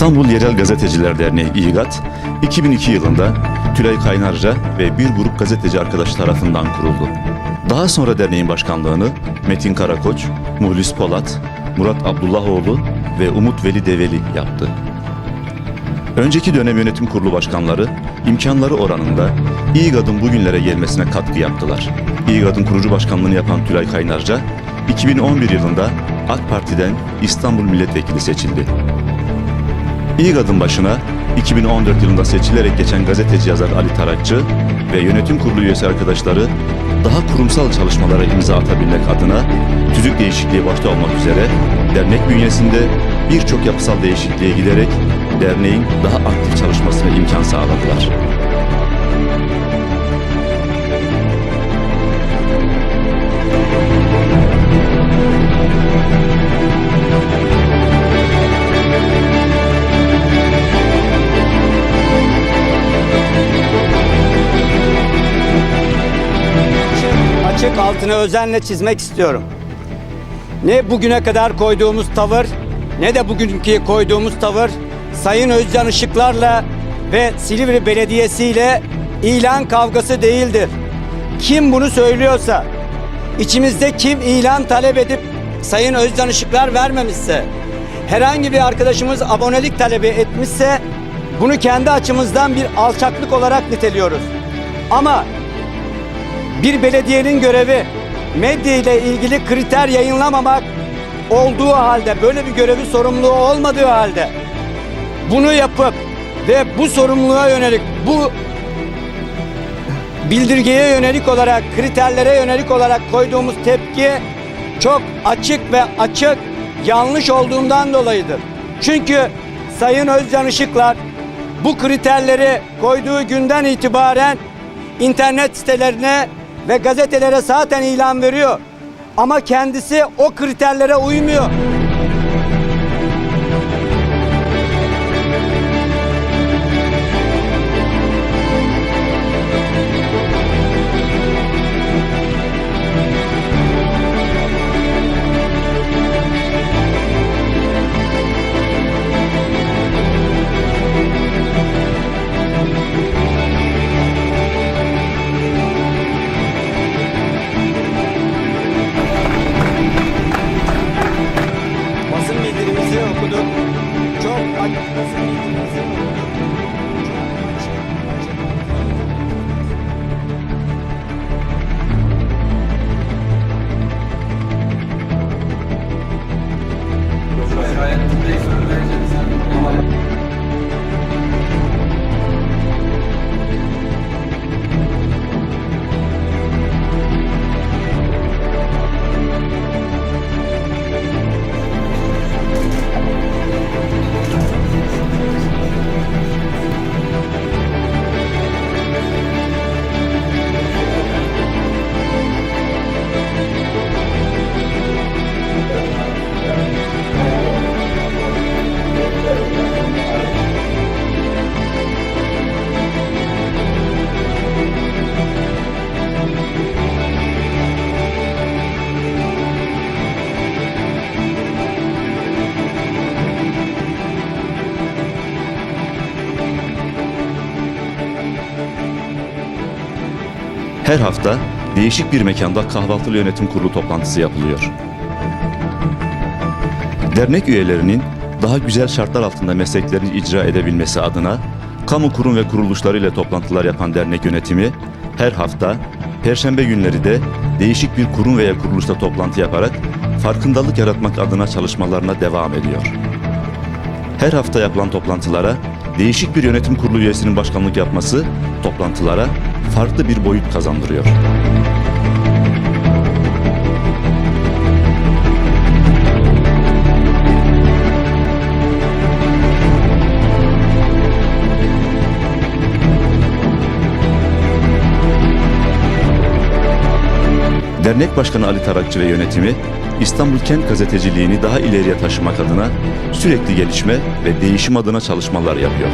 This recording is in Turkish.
İstanbul Yerel Gazeteciler Derneği İGAT, 2002 yılında Tülay Kaynarca ve bir grup gazeteci arkadaşı tarafından kuruldu. Daha sonra derneğin başkanlığını Metin Karakoç, Muhlis Polat, Murat Abdullahoğlu ve Umut Veli Develi yaptı. Önceki dönem yönetim kurulu başkanları imkanları oranında İGAD'ın bugünlere gelmesine katkı yaptılar. İGAD'ın kurucu başkanlığını yapan Tülay Kaynarca, 2011 yılında AK Parti'den İstanbul Milletvekili seçildi. İGAD'ın başına 2014 yılında seçilerek geçen gazeteci yazar Ali Tarakçı ve yönetim kurulu üyesi arkadaşları daha kurumsal çalışmalara imza atabilmek adına tüzük değişikliği başta olmak üzere dernek bünyesinde birçok yapısal değişikliğe giderek derneğin daha aktif çalışmasına imkan sağladılar. Açık altını özenle çizmek istiyorum. Ne bugüne kadar koyduğumuz tavır ne de bugünkü koyduğumuz tavır Sayın Özcan Işıklar'la ve Silivri Belediyesi ile ilan kavgası değildir. Kim bunu söylüyorsa, içimizde kim ilan talep edip Sayın Özcan Işıklar vermemişse, herhangi bir arkadaşımız abonelik talebi etmişse bunu kendi açımızdan bir alçaklık olarak niteliyoruz. Ama bir belediyenin görevi medya ile ilgili kriter yayınlamamak olduğu halde böyle bir görevi sorumluluğu olmadığı halde bunu yapıp ve bu sorumluluğa yönelik bu bildirgeye yönelik olarak kriterlere yönelik olarak koyduğumuz tepki çok açık ve açık yanlış olduğundan dolayıdır. Çünkü Sayın Özcan Işıklar bu kriterleri koyduğu günden itibaren internet sitelerine ve gazetelere zaten ilan veriyor. Ama kendisi o kriterlere uymuyor. Okuduk. Çok açık Her hafta değişik bir mekanda kahvaltılı yönetim kurulu toplantısı yapılıyor. Dernek üyelerinin daha güzel şartlar altında mesleklerini icra edebilmesi adına kamu kurum ve kuruluşları ile toplantılar yapan dernek yönetimi her hafta perşembe günleri de değişik bir kurum veya kuruluşta toplantı yaparak farkındalık yaratmak adına çalışmalarına devam ediyor. Her hafta yapılan toplantılara değişik bir yönetim kurulu üyesinin başkanlık yapması toplantılara farklı bir boyut kazandırıyor. Dernek Başkanı Ali Tarakçı ve yönetimi İstanbul Kent Gazeteciliğini daha ileriye taşımak adına sürekli gelişme ve değişim adına çalışmalar yapıyor.